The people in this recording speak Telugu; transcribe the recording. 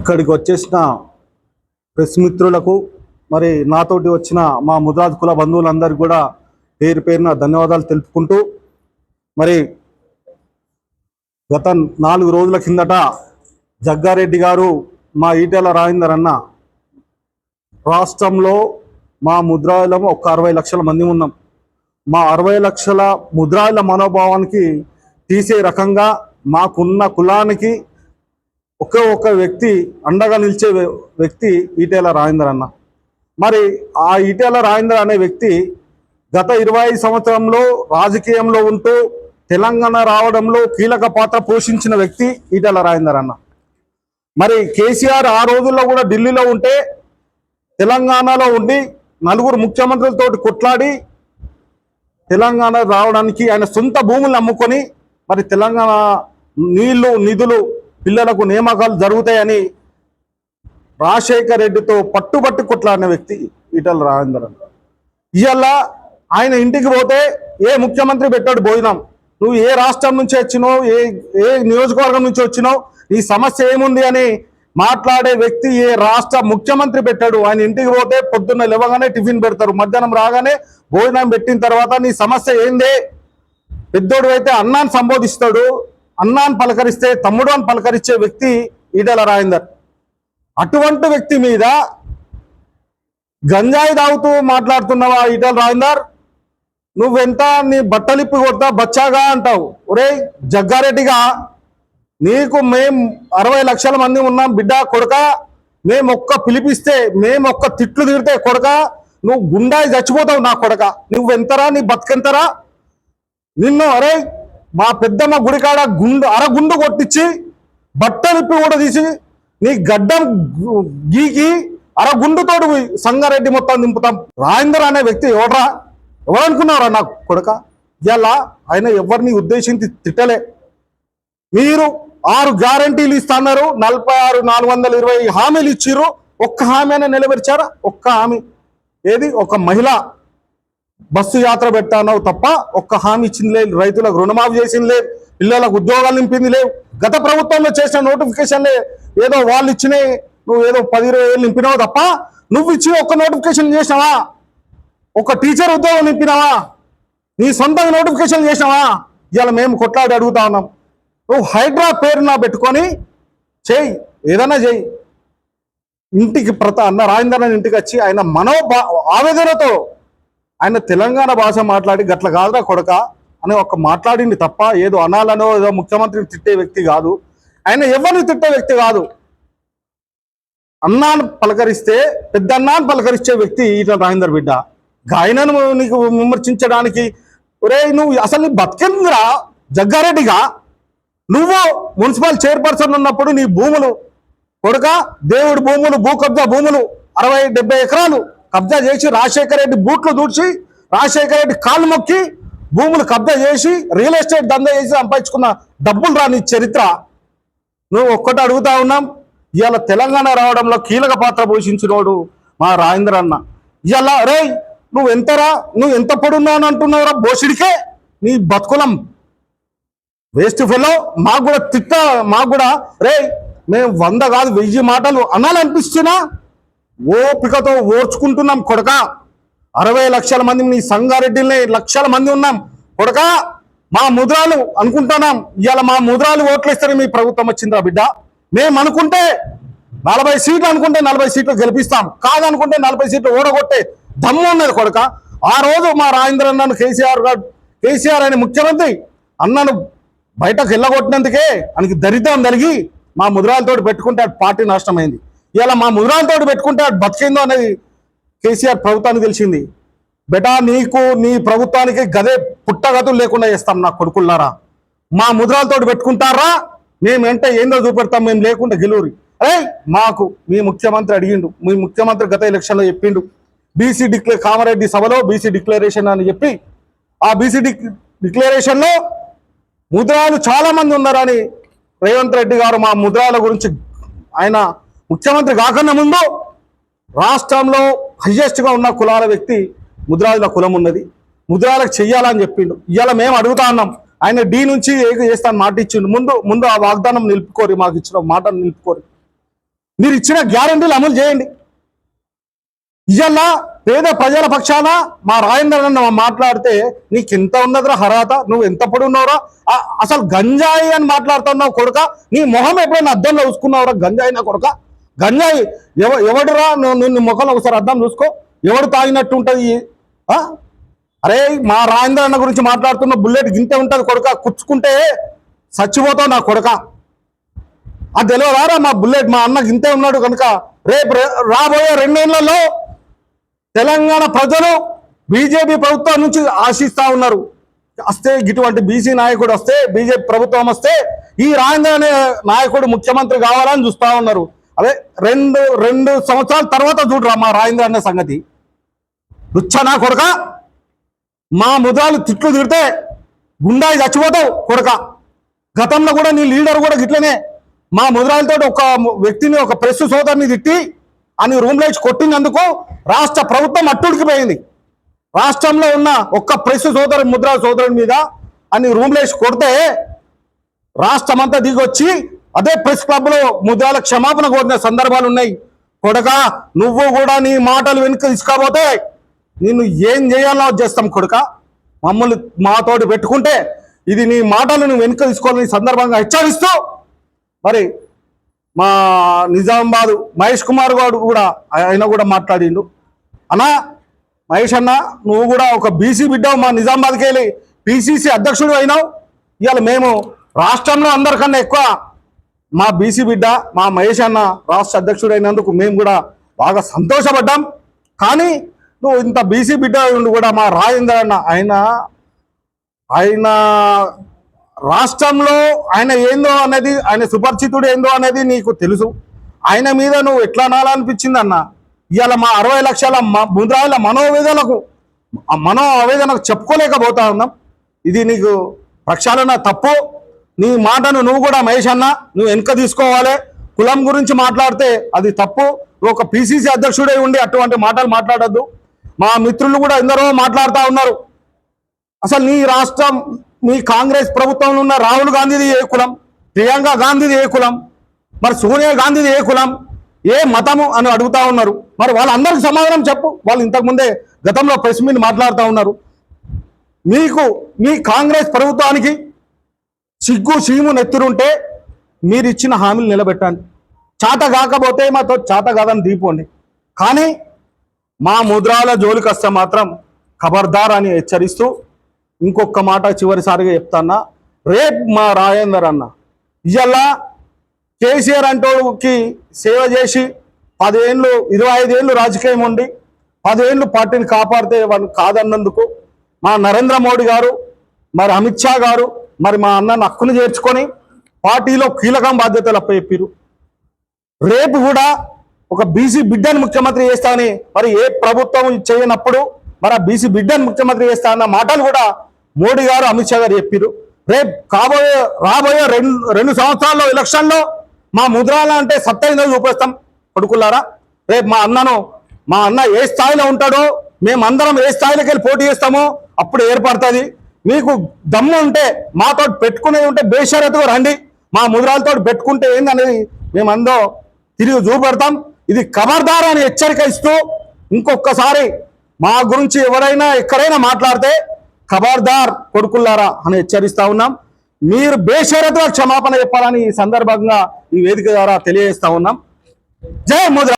ఇక్కడికి వచ్చేసిన ప్రెస్ మిత్రులకు మరి నాతోటి వచ్చిన మా ముద్రాజ్ కుల బంధువులందరికీ కూడా పేరు పేరున ధన్యవాదాలు తెలుపుకుంటూ మరి గత నాలుగు రోజుల కిందట జగ్గారెడ్డి గారు మా ఈటెల రాజేందర్ అన్న రాష్ట్రంలో మా ముద్రాయిలం ఒక అరవై లక్షల మంది ఉన్నాం. మా అరవై లక్షల ముద్రాయిల మనోభావానికి తీసే రకంగా మాకున్న కులానికి ఒకే ఒక్క వ్యక్తి అండగా నిలిచే వ్యక్తి ఈటెల రాజేందర్ అన్న. మరి ఆ ఈటేల రాజేందర్ అనే వ్యక్తి గత ఇరవై ఐదు సంవత్సరంలో రాజకీయంలో ఉంటూ తెలంగాణ రావడంలో కీలక పాత్ర పోషించిన వ్యక్తి ఈటెల రాజేందర్ అన్న. మరి కేసీఆర్ ఆ రోజుల్లో కూడా ఢిల్లీలో ఉంటే తెలంగాణలో ఉండి నలుగురు ముఖ్యమంత్రులతో కొట్లాడి తెలంగాణ రావడానికి ఆయన సొంత భూములను అమ్ముకొని మరి తెలంగాణ నీళ్ళు నిధులు పిల్లలకు నియామకాలు జరుగుతాయని రాజశేఖర్ రెడ్డితో పట్టుబట్టు కొట్లాడిన వ్యక్తి ఈటల రాజేందర్. ఇవాళ ఆయన ఇంటికి పోతే ఏ ముఖ్యమంత్రి పెట్టాడు భోజనం? నువ్వు ఏ రాష్ట్రం నుంచి వచ్చినావు ఏ ఏ నియోజకవర్గం నుంచి వచ్చినావు ఈ సమస్య ఏముంది అని మాట్లాడే వ్యక్తి ఏ రాష్ట్ర ముఖ్యమంత్రి పెట్టాడు? ఆయన ఇంటికి పోతే పొద్దున్న లేవగానే టిఫిన్ పెడతారు. మధ్యాహ్నం రాగానే భోజనం పెట్టిన తర్వాత నీ సమస్య ఏందే? పెద్దోడు అయితే అన్నాన్ని సంబోధిస్తాడు. అన్నాన్ని పలకరిస్తే తమ్ముడు అని పలకరించే వ్యక్తి ఈటల రాజేందర్ అటువంటి వ్యక్తి మీద గంజాయి తాగుతూ మాట్లాడుతున్నావా ఈటల రాజేందర్ నువ్వెంత నీ బట్టలిప్పి కొడతా బచ్చాగా అంటావు? ఒరే జగ్గారెడ్డిగా నీకు మేం అరవై లక్షల మంది ఉన్నాం బిడ్డ కొడక. మేము ఒక్క పిలిపిస్తే మేము ఒక్క తిట్లు తిడితే కొడక. నువ్వు గుండాయి చచ్చిపోతావు నా కొడక. నువ్వెంతరా నీ బతికెంతరా? నిన్ను అరే మా పెద్దమ్మ గుడికాడ గుండు అర గుండు కొట్టించి బట్టలిప్పి కూడా తీసి నీ గడ్డం గీకి అర గుండుతోడు సంగారెడ్డి మొత్తం దింపుతాం. రాజేందర్ అనే వ్యక్తి ఎవడరా? ఎవరనుకున్నారా నాకు కొడక? ఇలా ఆయన ఎవరిని ఉద్దేశించి తిట్టలే. మీరు ఆరు గ్యారంటీలు ఇస్తున్నారు నలభై ఆరు నాలుగు వందల ఇరవై హామీలు ఇచ్చిర్రు. ఒక్క హామీ అయినా నిలబెరిచారా ఒక్క హామీ. ఏది? ఒక మహిళ. బస్సు యాత్ర పెట్టానవు తప్ప ఒక్క హామీ ఇచ్చింది లేదు. రైతులకు రుణమాఫీ చేసింది లేదు. పిల్లలకు ఉద్యోగాలు నింపింది లేవు. గత ప్రభుత్వంలో చేసిన నోటిఫికేషన్లే ఏదో వాళ్ళు ఇచ్చినాయి నువ్వు ఏదో పది ఇరవై వేలు నింపినావు తప్ప నువ్వు ఇచ్చి ఒక్క నోటిఫికేషన్ చేసినావా? ఒక టీచర్ ఉద్యోగం నింపినావా? నీ సొంతంగా నోటిఫికేషన్ చేసినావా? ఇవాళ మేము కొట్లాడి అడుగుతా ఉన్నాం. నువ్వు హైడ్రా పేరు నా పెట్టుకొని చేయి. ఏదైనా చేయి. ఇంటికి ప్రత అన్న రాజేంద్రనాథ్ ఇంటికి వచ్చి ఆయన మనో ఆవేదనతో ఆయన తెలంగాణ భాష మాట్లాడి గట్ల కాదురా కొడక అని ఒక మాట్లాడింది తప్ప ఏదో అనాలనో ఏదో ముఖ్యమంత్రిని తిట్టే వ్యక్తి కాదు. ఆయన ఎవరిని తిట్టే వ్యక్తి కాదు. అన్నాను పలకరిస్తే పెద్ద అన్నాన్ని పలకరించే వ్యక్తి ఈట రాజేందర్ బిడ్డ. గాయనను నీకు విమర్శించడానికి ఒరే నువ్వు అసలు నీ బతికిందిరా? జగ్గారెడ్డిగా? నువ్వు మున్సిపల్ చైర్పర్సన్ ఉన్నప్పుడు నీ భూములు కొడుక దేవుడి భూములు భూ కబ్జా భూములు అరవై డెబ్బై ఎకరాలు కబ్జా చేసి రాజశేఖర రెడ్డి బూట్లు దూడ్చి రాజశేఖర రెడ్డి కాళ్ళు మొక్కి భూములు కబ్జా చేసి రియల్ ఎస్టేట్ దందా చేసి సంపాదించుకున్న డబ్బులు రాని చరిత్ర. నువ్వు ఒక్కటి అడుగుతా ఉన్నాం ఇవాళ తెలంగాణ రావడంలో కీలక పాత్ర పోషించినోడు మా రాజేంద్ర అన్న. ఇవాళ రే నువ్వు ఎంతరా నువ్వు ఎంత పొడున్నా అని అంటున్నావురా బోసిడికే నీ బతుకులం. వేస్ట్ ఫెలో మాకు కూడా తిట్ట మాకు కూడా రే మేము వంద కాదు వెయ్యి మాటలు అనాలనిపిస్తున్నా? ఓపికతో ఓర్చుకుంటున్నాం కొడక. అరవై లక్షల మంది నీ సంగారెడ్డిని లక్షల మంది ఉన్నాం. కొడక మా ముద్రాలు అనుకుంటున్నాం. ఇవాళ మా ముద్రాలు ఓట్లు ఇస్తారు మీ ప్రభుత్వం వచ్చిందిరా బిడ్డ. మేము అనుకుంటే నలభై సీట్లు అనుకుంటే నలభై సీట్లు గెలిపిస్తాం. కాదనుకుంటే నలభై సీట్లు ఓడగొట్టే దమ్ము ఉన్నది కొడక. ఆ రోజు మా రాజేంద్ర అన్నను కేసీఆర్ గారు కేసీఆర్ అనే ముఖ్యమంత్రి అన్నను బయటకు వెళ్ళగొట్టినందుకే ఆయనకి దరిద్రం కలిగి మా ముద్రాలతో పెట్టుకుంటే పార్టీ నష్టమైంది ఇలా మా ముద్రాలతో పెట్టుకుంటే బతికిందో అనేది కేసీఆర్ ప్రభుత్వానికి తెలిసింది. బెటా నీకు నీ ప్రభుత్వానికి గదే పుట్టగతులు లేకుండా చేస్తాం నా కొడుకుల్లారా. మా ముద్రాలతో పెట్టుకుంటారా? మేము అంటే ఏందో చూపెడతాం మేము లేకుండా గెలువురి అరే మాకు మీ ముఖ్యమంత్రి అడిగిండు మీ ముఖ్యమంత్రి గత ఎలక్షన్లో చెప్పిండు. బీసీ డిక్లే కామారెడ్డి సభలో బీసీ డిక్లరేషన్ అని చెప్పి ఆ బీసీ డిక్ డిక్లరేషన్లో ముద్రాలు చాలామంది ఉన్నారని రేవంత్ రెడ్డి గారు మా ముద్రాల గురించి ఆయన ముఖ్యమంత్రి కాకుండా ముందు రాష్ట్రంలో హయ్యెస్ట్గా ఉన్న కులాల వ్యక్తి ముద్రాల కులం ఉన్నది. ముద్రాలకు చెయ్యాలని చెప్పిండు. ఇవాళ మేము అడుగుతా ఉన్నాం. ఆయన డీ నుంచి చేస్తాను మాట ఇచ్చిండు. ముందు ముందు ఆ వాగ్దానం నిలుపుకోరి మాకు ఇచ్చిన మాట నిలుపుకోరి. మీరు ఇచ్చిన గ్యారంటీలు అమలు చేయండి. ఇవాళ పేద ప్రజల పక్షాన మా రాజేందర్ అన్న మాట్లాడితే నీకు ఎంత ఉన్నదిరా హరాత నువ్వు ఎంత పొడి ఉన్నావురా అసలు గంజాయి అని మాట్లాడుతున్నావు కొడుక నీ మొహం ఎప్పుడైనా అద్దంలో చూసుకున్నావురా గంజాయి నా కొడుక. గంజాయి ఎవ ఎవడురా? నువ్వు నిన్ను ముఖంలో ఒకసారి అర్థం చూసుకో. ఎవడు తాగినట్టు ఉంటుంది? అరే మా రాజేంద్ర అన్న గురించి మాట్లాడుతున్న బుల్లెట్ గింతే ఉంటుంది కొడుక. కుచ్చుకుంటే చచ్చిపోతావు నా కొడుక. అది తెలియదారా మా బుల్లెట్? మా అన్న గింతే ఉన్నాడు కనుక. రేపు రాబోయే రెండేళ్ళలో తెలంగాణ ప్రజలు బీజేపీ ప్రభుత్వం నుంచి ఆశిస్తూ ఉన్నారు. వస్తే ఇటువంటి బీసీ నాయకుడు వస్తే బీజేపీ ప్రభుత్వం వస్తే ఈ రాజేంద్ర అనే నాయకుడు ముఖ్యమంత్రి కావాలని చూస్తూ ఉన్నారు. అదే రెండు రెండు సంవత్సరాల తర్వాత చూడరా మా రాజేంద్ర అనే సంగతి. రుచ్చనా కొడక? మా ముద్రాలు తిట్లు తిడితే గుండాయి చచ్చిపోతావు కొడక. గతంలో కూడా నీ లీడర్ కూడా గిట్లనే మా ముద్రాలతో ఒక వ్యక్తిని ఒక ప్రెస్ సోదరిని తిట్టి అని రూమ్ లేచి కొట్టినందుకు రాష్ట్ర ప్రభుత్వం అట్టుడికిపోయింది. రాష్ట్రంలో ఉన్న ఒక్క ప్రెస్ సోదరు ముద్రా సోదరుని మీద అని రూమ్ లేచి కొడితే రాష్ట్రం అంతా దిగొచ్చి అదే ప్రెస్ క్లబ్లో ముద్రాల క్షమాపణ కోరిన సందర్భాలు ఉన్నాయి. కొడక నువ్వు కూడా నీ మాటలు వెనుక తీసుకోబోతే నిన్ను ఏం చేయాలో చేస్తాం కొడుక? మమ్మల్ని మాతోటి పెట్టుకుంటే ఇది నీ మాటలు నువ్వు వెనుక తీసుకోవాలని సందర్భంగా హెచ్చరిస్తూ మరి మా నిజామాబాద్ మహేష్ కుమార్ గారు కూడా ఆయన కూడా మాట్లాడిండు. అన్నా మహేష్ అన్న నువ్వు కూడా ఒక బీసీ బిడ్డ మా నిజామాబాద్కి వెళ్ళి పిసిసి అధ్యక్షుడు అయినావు. ఇవాళ మేము రాష్ట్రంలో అందరికన్నా ఎక్కువ మా బీసీ బిడ్డ మా మహేష్ అన్న రాష్ట్ర అధ్యక్షుడు అయినందుకు మేము కూడా బాగా సంతోషపడ్డాం. కానీ నువ్వు ఇంత బీసీ బిడ్డ ఉండి కూడా మా రాజేంద్ర అన్న ఆయన ఆయన రాష్ట్రంలో ఆయన ఏందో అనేది ఆయన సుపరిచితుడు ఏందో అనేది నీకు తెలుసు. ఆయన మీద నువ్వు ఎట్లా అనాలనిపించింది అన్న? ఇవాళ మా అరవై లక్షల మ- మనోవేదనకు మనో ఆవేదనకు చెప్పుకోలేకపోతా ఉన్నాం. ఇది నీకు ప్రక్షాళన తప్పు. నీ మాటను నువ్వు కూడా మహేష్ అన్న నువ్వు వెనుక తీసుకోవాలి. కులం గురించి మాట్లాడితే అది తప్పు. ఒక పిసిసి అధ్యక్షుడై ఉండి అటువంటి మాటలు మాట్లాడద్దు. మా మిత్రులు కూడా ఎందరో మాట్లాడుతూ ఉన్నారు. అసలు నీ రాష్ట్రం మీ కాంగ్రెస్ ప్రభుత్వంలో ఉన్న రాహుల్ గాంధీది ఏ కులం? ప్రియాంక గాంధీది ఏ కులం? మరి సోనియా గాంధీది ఏ కులం? ఏ మతము అని అడుగుతా ఉన్నారు. మరి వాళ్ళందరికీ సమాధానం చెప్పు. వాళ్ళు ఇంతకుముందే గతంలో ప్రెస్ మీట్ మాట్లాడుతూ ఉన్నారు. మీకు మీ కాంగ్రెస్ ప్రభుత్వానికి సిగ్గు సీము నెత్తురుంటే మీరు ఇచ్చిన హామీలు నిలబెట్టండి. చాట కాకపోతే మాతో చాట కాదని దీపోండి. కానీ మా ముద్రాల జోలికి వస్తే మాత్రం ఖబర్దార్ అని హెచ్చరిస్తూ ఇంకొక మాట చివరిసారిగా చెప్తాన్నా. రేపు మా రాజేందర్ అన్న. ఇవాళ కేసీఆర్ అంటోకి సేవ చేసి పదేళ్ళు ఇరవై ఐదేళ్ళు రాజకీయం ఉండి పదేళ్ళు పార్టీని కాపాడితే వాళ్ళు కాదన్నందుకు మా నరేంద్ర మోడీ గారు మరి అమిత్ షా గారు మరి మా అన్నను హక్కును చేర్చుకొని పార్టీలో కీలకం బాధ్యతలు అప్పచెప్పారు రేపు కూడా ఒక బీసీ బిడ్డను ముఖ్యమంత్రి చేస్తానని మరి ఏ ప్రభుత్వం చేయనప్పుడు మరి ఆ బీసీ బిడ్డను ముఖ్యమంత్రి చేస్తా అన్న మాటలు కూడా మోడీ గారు అమిత్ షా గారు చెప్పారు రేపు కాబోయే రాబోయే రెండు రెండు సంవత్సరాల్లో ఎలక్షన్లో మా ముద్రాల అంటే సత్తైందో చూపిస్తాం. కొడుకులారా రేపు మా అన్నను మా అన్న ఏ స్థాయిలో ఉంటాడో మేమందరం ఏ స్థాయిలోకి వెళ్ళి పోటీ చేస్తామో అప్పుడు ఏర్పడుతుంది. మీకు దమ్ము ఉంటే మాతో పెట్టుకునేది ఉంటే బేషరతుగా రండి. మా ముద్రాలతో పెట్టుకుంటే ఏందనేది మేమందరం తిరిగి చూపెడతాం. ఇది ఖబర్దార్ అని హెచ్చరిక ఇస్తూ ఇంకొకసారి మా గురించి ఎవరైనా ఎక్కడైనా మాట్లాడితే ఖబర్దార్ కొడుకుల్లారా అని హెచ్చరిస్తా ఉన్నాం. మీరు బేషరతుగా క్షమాపణ చెప్పాలని ఈ సందర్భంగా ఈ వేదిక ద్వారా తెలియజేస్తా ఉన్నాం. జయ ముద్ర